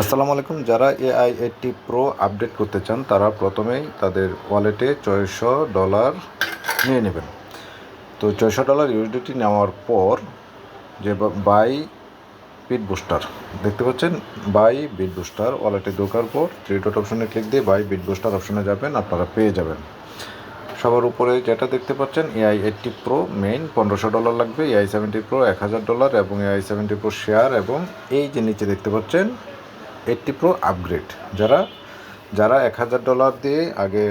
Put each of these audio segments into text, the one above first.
আসসালামু আলাইকুম। যারা এআই এইটটি প্রো আপডেট করতে চান, তারা প্রথমেই তাদের ওয়ালেটে ছয়শো ডলার নিয়ে নেবেন। তো ছয়শো ডলার ইউএসডিটি নেওয়ার পর যে বাই বিট বুস্টার দেখতে পাচ্ছেন? বাই বিট বুস্টার ওয়ালেটে ঢোকার পর থ্রি ডট অপশনে ক্লিক দিয়ে বাই বিট বুস্টার অপশনে যাবেন, আপনারা পেয়ে যাবেন। সবার উপরে যেটা দেখতে পাচ্ছেন এআই এইটটি প্রো মেইন পনেরোশো ডলার লাগবে, এআই সেভেন্টি প্রো এক হাজার ডলার এবং এআই সেভেন্টি প্রো শেয়ার এবং এই যে নিচে দেখতে পাচ্ছেন এইটটি প্রো আপগ্রেড যারা যারা এক হাজার ডলার দিয়ে আগে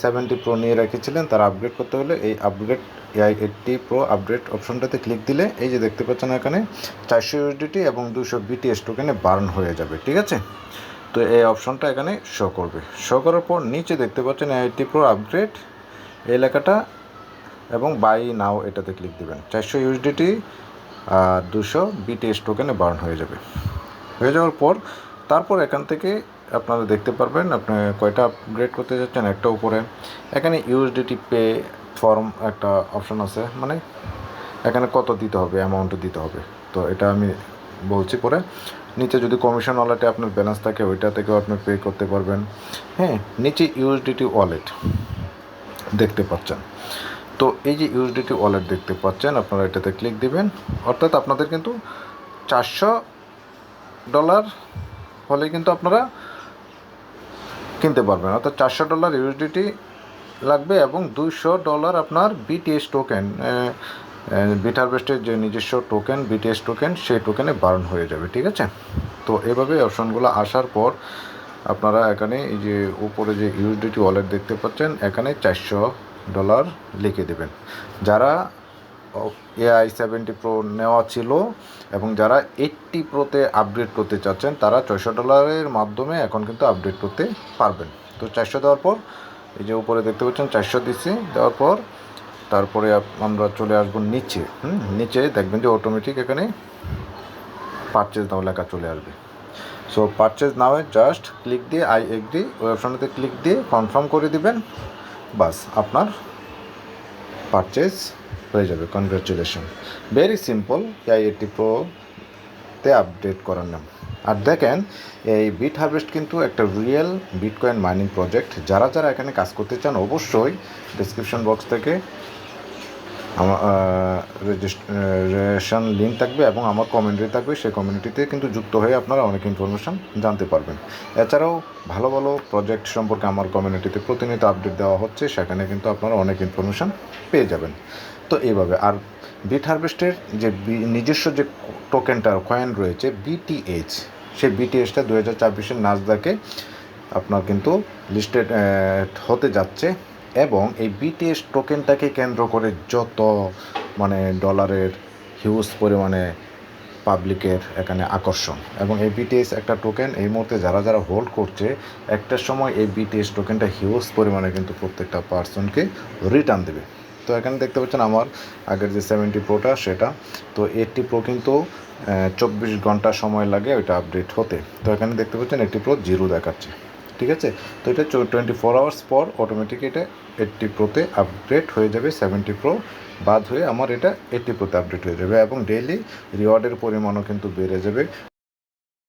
সেভেন্টি প্রো নিয়ে রেখেছিলেন, তারা আপগ্রেড করতে হলে এই upgrade AI eighty pro upgrade অপশনটাতে ক্লিক দিলে এই যে দেখতে পাচ্ছেন এখানে, চারশো ইউএসডিটি এবং দুশো বিটিএস টোকেনে বার্ন হয়ে যাবে, ঠিক আছে? তো এই অপশনটা এখানে শো করবে। শো করার পর নিচে দেখতে পাচ্ছেন এইটটি প্রো আপগ্রেড এই লেখাটা, এবং বাই নাও এটাতে ক্লিক দিবেন। চারশো ইউএসডিটি আর দুশো বিটিএস টোকেনে বার্ন হয়ে যাবে। হয়ে যাওয়ার পর তারপর এখান থেকে আপনারা দেখতে পারবেন, আপনি কয়টা আপগ্রেড করতে যাচ্ছেন একটা উপরে। এখানে ইউএসডিটি পে ফর্ম একটা অপশন আছে মানে এখানে কত দিতে হবে অ্যামাউন্ট দিতে হবে। তো এটা আমি বলছি পরে। নিচে যদি কমিশন ওয়ালেটে আপনার ব্যালেন্স থাকে, ওইটা থেকেও আপনি পে করতে পারবেন। হ্যাঁ নিচে ইউএসডিটি ওয়ালেট দেখতে পাচ্ছেন। তো এই যে ইউএসডিটি ওয়ালেট দেখতে পাচ্ছেন, আপনারা এটাতে ক্লিক দিবেন। অর্থাৎ আপনাদের কিন্তু চারশো ডলার হলে কিন্তু আপনারা কিনতে পারবেন। অর্থাৎ চারশো ডলার ইউএসডিটি লাগবে এবং দুইশো ডলার আপনার বিটিএস টোকেন বিটারবেস্টের যে নিজস্ব টোকেন বিটিএস টোকেন সেই টোকেনে বার্ন হয়ে যাবে, ঠিক আছে? তো এভাবে অপশনগুলো আসার পর আপনারা এখানে এই যে উপরে যে ইউএসডিটি ওয়ালেট দেখতে পাচ্ছেন, এখানে চারশো ডলার লিখে দেবেন। যারা এআই সেভেন্টি প্রো নেওয়া ছিল এবং যারা এইটটি প্রোতে আপডেট করতে চাচ্ছেন, তারা ছয়শো ডলারের মাধ্যমে এখন কিন্তু আপডেট করতে পারবেন। তো চারশো দেওয়ার পর, এই যে উপরে দেখতে পাচ্ছেন, চারশো দিচ্ছি, দেওয়ার পর তারপরে আমরা চলে আসব নিচে। হুম, নিচে দেখবেন যে অটোমেটিক এখানে পারচেজ নাও লেখা চলে আসবে। সো পারচেজ নাওয়ে জাস্ট ক্লিক দিয়ে আই এগ্রি ওই অপশনটাতে ক্লিক দিয়ে কনফার্ম করে দিবেন। বাস, আপনার পারচেজ হয়ে যাবে congratulation very simple AI eighty প্রোতে update করার নাম। আর দেখেন, এই বিট হারভেস্ট কিন্তু একটা রিয়েল বিটকয়েন মাইনিং প্রজেক্ট যারা যারা এখানে কাজ করতে চান, অবশ্যই ডিসক্রিপশন বক্স থেকে আমার রেজিস্ট্রেশন লিঙ্ক থাকবে এবং আমার কমিউনিটি থাকবে। সেই কমিউনিটিতে কিন্তু যুক্ত হয়ে আপনারা অনেক ইনফরমেশান জানতে পারবেন। এছাড়াও ভালো ভালো প্রজেক্ট সম্পর্কে আমার কমিউনিটিতে প্রতিনিয়ত আপডেট দেওয়া হচ্ছে। সেখানে কিন্তু আপনারা অনেক ইনফরমেশান পেয়ে যাবেন। তো এইভাবে আর বিট হারভেস্টের যে নিজস্ব যে টোকেনটার কয়েন রয়েছে বিটিএইচ সেই বিটিএইচটা দু হাজার চব্বিশের নাজদাকে আপনার কিন্তু লিস্টেড হতে যাচ্ছে এবং এই বিটিএস টোকেনটাকে কেন্দ্র করে যত মানে ডলারের হিউজ পরিমাণে পাবলিকের এখানে আকর্ষণ। এবং এই বিটিএস একটা টোকেন এই মুহূর্তে যারা যারা হোল্ড করছে, একটা সময় এই বিটিএস টোকেনটা হিউজ পরিমাণে কিন্তু প্রত্যেকটা পার্সনকে রিটার্ন দেবে। তো এখানে দেখতে পাচ্ছেন আমার আগের যে সেভেন্টি প্রোটা সেটা। তো এইটটি প্রো কিন্তু চব্বিশ ঘণ্টা সময় লাগে ওইটা আপডেট হতে। তো এখানে দেখতে পাচ্ছেন এইটটি প্রো জিরো দেখাচ্ছে। ঠিক আছে? তো এটা টোয়েন্টি ফোর আওয়ার্স পর অটোমেটিক এটা এইটটি প্রোতে আপডেট হয়ে যাবে সেভেন্টি প্রো বাদ হয়ে আমার এটা এইটটি প্রোতে আপডেট হয়ে যাবে এবং ডেইলি রিওয়ার্ডের পরিমাণও কিন্তু বেড়ে যাবে।